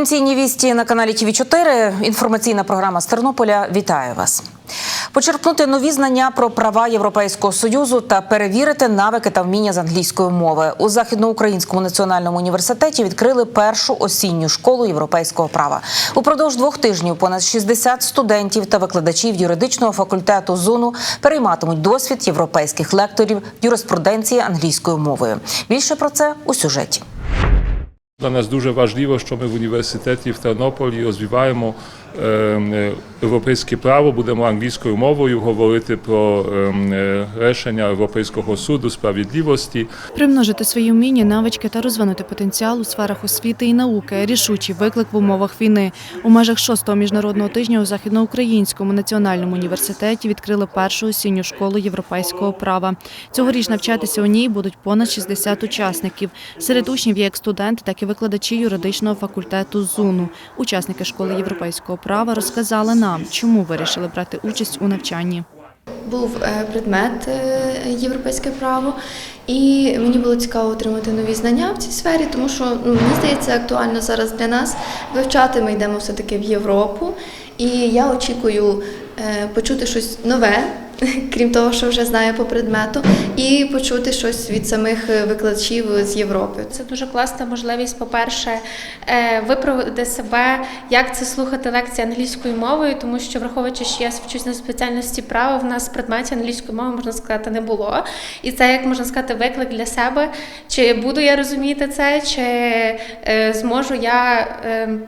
Провінційні вісті на каналі ТВ 4 Інформаційна програма з Тернополя. Вітаю вас. Почерпнути нові знання про права Європейського союзу та перевірити навики та вміння з англійської мови у західноукраїнському національному університеті відкрили першу осінню школу європейського права. Упродовж двох тижнів понад 60 студентів та викладачів юридичного факультету ЗУНу перейматимуть досвід європейських лекторів юриспруденції англійською мовою. Більше про це у сюжеті. Dla nas дуже важливо, що ми в університеті в Тернополі розвиваємо е, е, європейське право, будемо англійською мовою говорити про е, е, рішення Європейського суду справедливості. Примножити свої вміння, навички та розвинути потенціал у сферах освіти і науки рішучий виклик в умовах війни. У межах шостого міжнародного тижня у західноукраїнському національному університеті відкрили першу осінню школу європейського права. Цьогоріч навчатися у ній будуть понад 60 учасників. Серед учнів є як студенти, так і викладачі юридичного факультету ЗУНу. Учасники школи європейського права розказали нам, чому вирішили брати участь у навчанні. Був е, предмет е, європейське право, і мені було цікаво отримати нові знання в цій сфері, тому що ну, мені здається актуально зараз для нас вивчати. Ми йдемо все-таки в Європу, і я очікую е, почути щось нове, крім того, що вже знаю по предмету, і почути щось від самих е, викладачів з Європи. Це дуже класна можливість, по-перше, е, виправити себе, як це слухати лекції англійською мовою, тому що, враховуючи, що я вчусь на спеціальності права, в нас в предметі англійської мови можна сказати не було. І це як можна сказати виклик для себе, чи буду я розуміти це, чи е, зможу я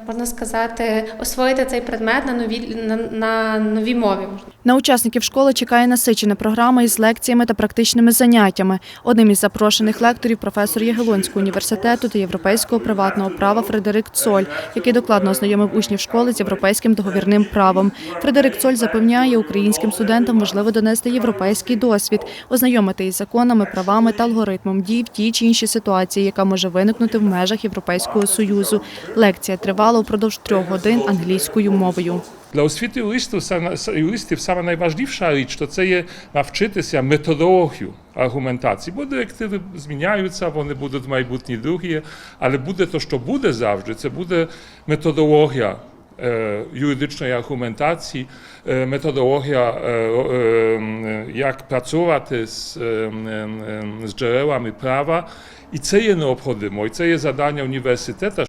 можна сказати освоїти цей предмет на новій на, на новій мові. На учасників школи чекає насичена програма із лекціями та практичними заняттями. Одним із запрошених лекторів професор Ягелонського університету та європейського приватного права Фредерик Цоль, який докладно ознайомив учнів школи з європейським договірним правом. Фредерик Цоль запевняє, українським студентам важливо донести європейський досвід, ознайомити із законами, правами та алгоритмом дій в тій чи іншій ситуації, яка може виникнути в межах Європейського союзу. Лекція тривала упродовж трьох годин англійською мовою. Для освіти юристів, саме- юристів саме найважливіша річ, то це є навчитися методологію аргументації, бо директиви зміняються, вони будуть майбутні другі, але буде то, що буде завжди, це буде методологія е, юридичної аргументації, е, методологія, е, е, е, як працювати з, е, е, е, з джерелами права. І це є необхідно, і це є завдання університету,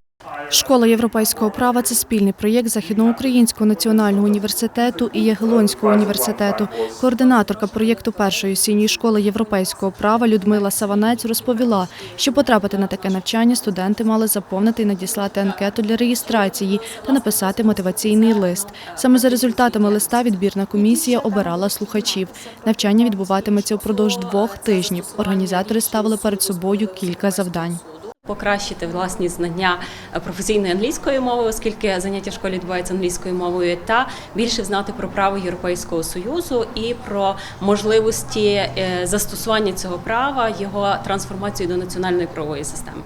Школа європейського права це спільний проєкт Західноукраїнського національного університету і Ягелонського університету. Координаторка проєкту першої осінньої школи європейського права Людмила Саванець розповіла, що потрапити на таке навчання студенти мали заповнити і надіслати анкету для реєстрації та написати мотиваційний лист. Саме за результатами листа відбірна комісія обирала слухачів. Навчання відбуватиметься упродовж двох тижнів. Організатори ставили перед собою кілька завдань. Покращити власні знання професійної англійської мови, оскільки заняття в школі відбуваються англійською мовою, та більше знати про право Європейського союзу і про можливості е, застосування цього права, його трансформацію до національної правової системи.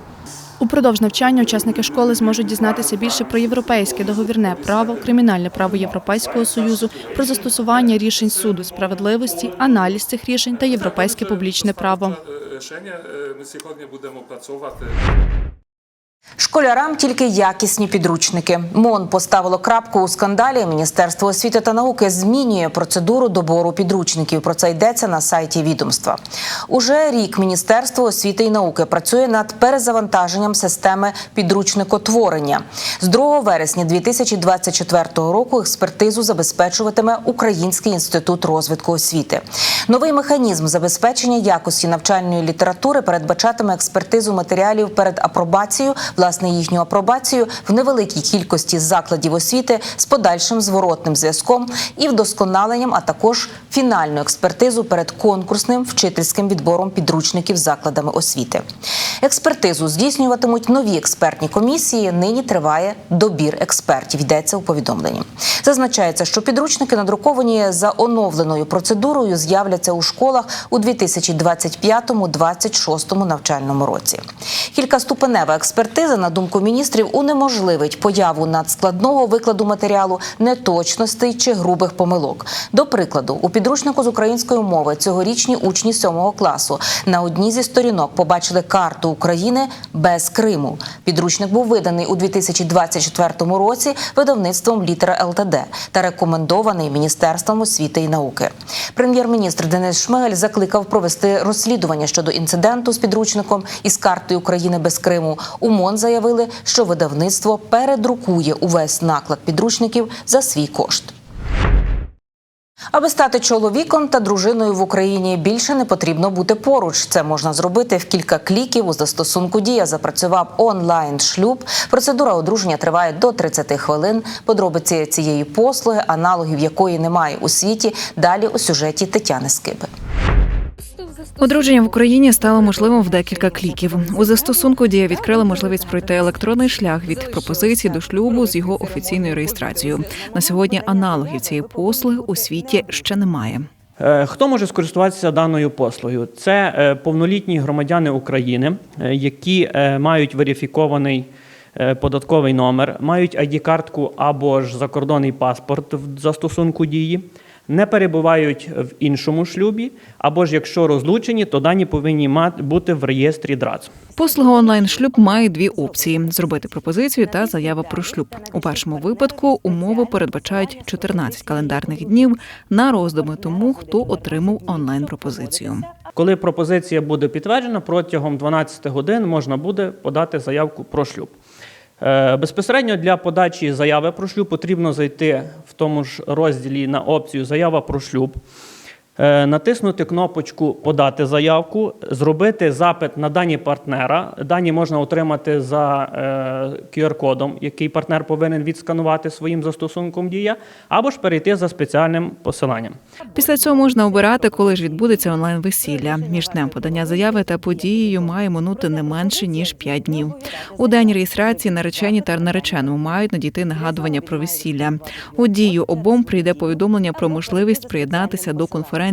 Упродовж навчання учасники школи зможуть дізнатися більше про європейське договірне право, кримінальне право Європейського союзу, про застосування рішень суду справедливості, аналіз цих рішень та європейське публічне право. Рішення ми сьогодні будемо працювати. Школярам тільки якісні підручники. МОН поставило крапку у скандалі. Міністерство освіти та науки змінює процедуру добору підручників. Про це йдеться на сайті відомства. Уже рік Міністерство освіти і науки працює над перезавантаженням системи підручникотворення. З 2 вересня 2024 року експертизу забезпечуватиме Український інститут розвитку освіти. Новий механізм забезпечення якості навчальної літератури передбачатиме експертизу матеріалів перед апробацією, власне їхню апробацію в невеликій кількості закладів освіти з подальшим зворотним зв'язком і вдосконаленням, а також фінальну експертизу перед конкурсним вчительським відбором підручників закладами освіти. Експертизу здійснюватимуть нові експертні комісії. Нині триває добір експертів. Йдеться у повідомленні. Зазначається, що підручники надруковані за оновленою процедурою з'являться у школах у 2025-2026 навчальному році. Кількаступенева експертиза Експертиза, на думку міністрів, унеможливить появу надскладного викладу матеріалу, неточностей чи грубих помилок. До прикладу, у підручнику з української мови цьогорічні учні сьомого класу на одній зі сторінок побачили карту України без Криму. Підручник був виданий у 2024 році видавництвом літера ЛТД та рекомендований Міністерством освіти і науки. Прем'єр-міністр Денис Шмигаль закликав провести розслідування щодо інциденту з підручником із картою України без Криму. У МОН заявили, що видавництво передрукує увесь наклад підручників за свій кошт. Аби стати чоловіком та дружиною в Україні більше не потрібно бути поруч. Це можна зробити в кілька кліків. У застосунку дія запрацював онлайн шлюб. Процедура одруження триває до 30 хвилин. Подробиці цієї послуги, аналогів якої немає у світі. Далі у сюжеті Тетяни Скиби. Одруження в Україні стало можливим в декілька кліків. У застосунку дія відкрила можливість пройти електронний шлях від пропозиції до шлюбу з його офіційною реєстрацією. На сьогодні аналогів цієї послуги у світі ще немає. Е, Хто може скористуватися даною послугою? Це е, повнолітні громадяни України, е, які мають верифікований податковий номер, мають ID-картку або ж закордонний паспорт в застосунку дії, не перебувають в іншому шлюбі, або ж якщо розлучені, то дані повинні мати бути в реєстрі ДРАЦ. Послуга онлайн шлюб має дві опції: зробити пропозицію та заява про шлюб. У першому випадку умови передбачають 14 календарних днів на роздуми тому, хто отримав онлайн пропозицію. Коли пропозиція буде підтверджена, протягом 12 годин можна буде подати заявку про шлюб. Е, Безпосередньо для подачі заяви про шлюб потрібно зайти в тому ж розділі на опцію Заява про шлюб, натиснути кнопочку Подати заявку, зробити запит на дані партнера. Дані можна отримати за е, QR-кодом, який партнер повинен відсканувати своїм застосунком Дія, або ж перейти за спеціальним посиланням. Після цього можна обирати, коли ж відбудеться онлайн весілля. Між днем подання заяви та подією має минути не менше ніж 5 днів. У день реєстрації наречені та нареченому мають надійти нагадування про весілля. У дію обом прийде повідомлення про можливість приєднатися до конференції.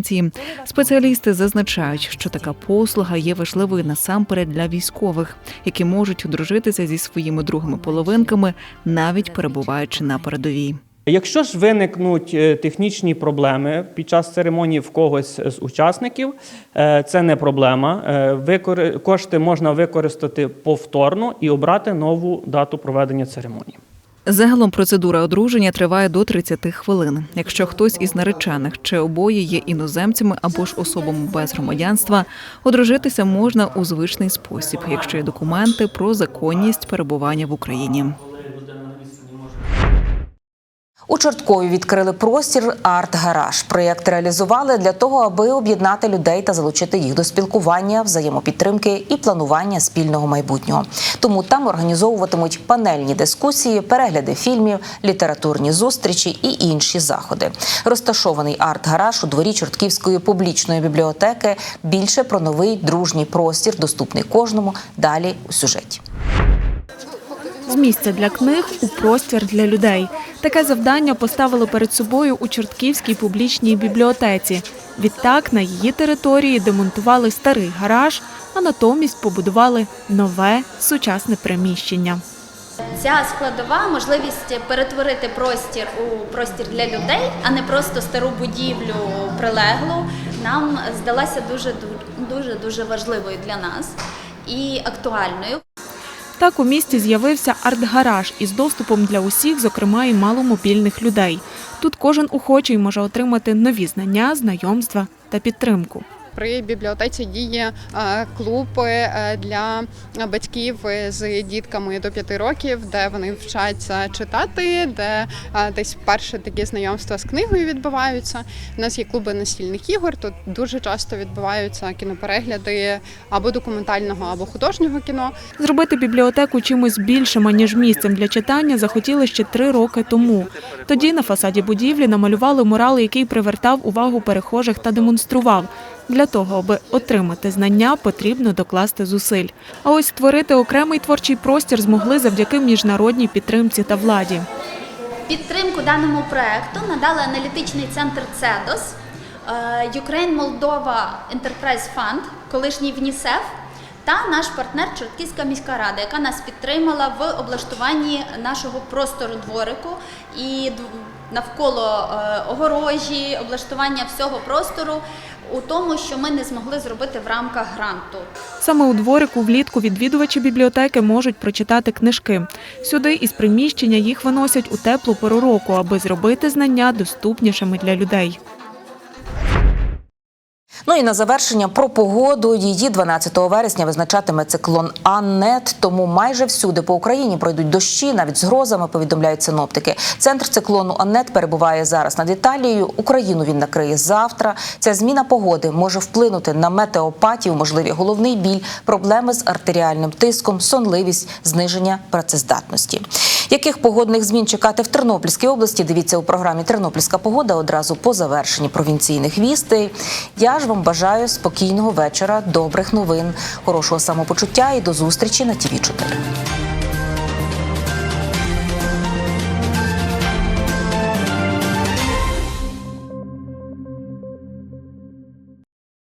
Спеціалісти зазначають, що така послуга є важливою насамперед для військових, які можуть одружитися зі своїми другими половинками, навіть перебуваючи на передовій. Якщо ж виникнуть е, технічні проблеми під час церемонії в когось з учасників, е, це не проблема. Е, Кошти можна використати повторно і обрати нову дату проведення церемонії. Загалом процедура одруження триває до 30 хвилин. Якщо хтось із наречених чи обоє є іноземцями або ж особами без громадянства, одружитися можна у звичний спосіб, якщо є документи про законність перебування в Україні. У Чорткові відкрили простір Арт-гараж. Проєкт реалізували для того, аби об'єднати людей та залучити їх до спілкування, взаємопідтримки і планування спільного майбутнього. Тому там організовуватимуть панельні дискусії, перегляди фільмів, літературні зустрічі і інші заходи. Розташований арт-гараж у дворі Чортківської публічної бібліотеки. Більше про новий дружній простір, доступний кожному. Далі у сюжеті. З місця для книг у простір для людей. Таке завдання поставили перед собою у Чортківській публічній бібліотеці. Відтак на її території демонтували старий гараж, а натомість побудували нове сучасне приміщення. Ця складова можливість перетворити простір у простір для людей, а не просто стару будівлю прилеглу, нам здалася дуже дуже дуже важливою для нас і актуальною. Так у місті з'явився арт-гараж із доступом для усіх, зокрема і маломобільних людей. Тут кожен охочий може отримати нові знання, знайомства та підтримку. При бібліотеці діє е, клуб е, для батьків з дітками до 5 років, де вони вчаться читати, де е, десь перше такі знайомства з книгою відбуваються. У нас є клуби настільних ігор. Тут дуже часто відбуваються кіноперегляди або документального, або художнього кіно. Зробити бібліотеку чимось більшим, ніж місцем для читання, захотіли ще три роки тому. Тоді на фасаді будівлі намалювали мурал, який привертав увагу перехожих та демонстрував. Для того, аби отримати знання, потрібно докласти зусиль. А ось створити окремий творчий простір змогли завдяки міжнародній підтримці та владі. Підтримку даному проекту надали аналітичний центр ЦЕДОС, е, Ukraine Moldova Enterprise Fund, колишній ВНІСЕФ та наш партнер Чортківська міська рада, яка нас підтримала в облаштуванні нашого простору дворику і навколо е, огорожі, облаштування всього простору у тому, що ми не змогли зробити в рамках гранту. Саме у дворику влітку відвідувачі бібліотеки можуть прочитати книжки. Сюди із приміщення їх виносять у теплу пору року, аби зробити знання доступнішими для людей. Ну і на завершення про погоду. Її 12 вересня визначатиме циклон Аннет. Тому майже всюди по Україні пройдуть дощі, навіть з грозами, повідомляють синоптики. Центр циклону Аннет перебуває зараз над Італією. Україну він накриє завтра. Ця зміна погоди може вплинути на метеопатію, можливі головний біль, проблеми з артеріальним тиском, сонливість, зниження працездатності. Яких погодних змін чекати в Тернопільській області? Дивіться у програмі Тернопільська погода одразу по завершенні провінційних вістей. Я ж вам бажаю спокійного вечора, добрих новин, хорошого самопочуття і до зустрічі на ТІВІ 4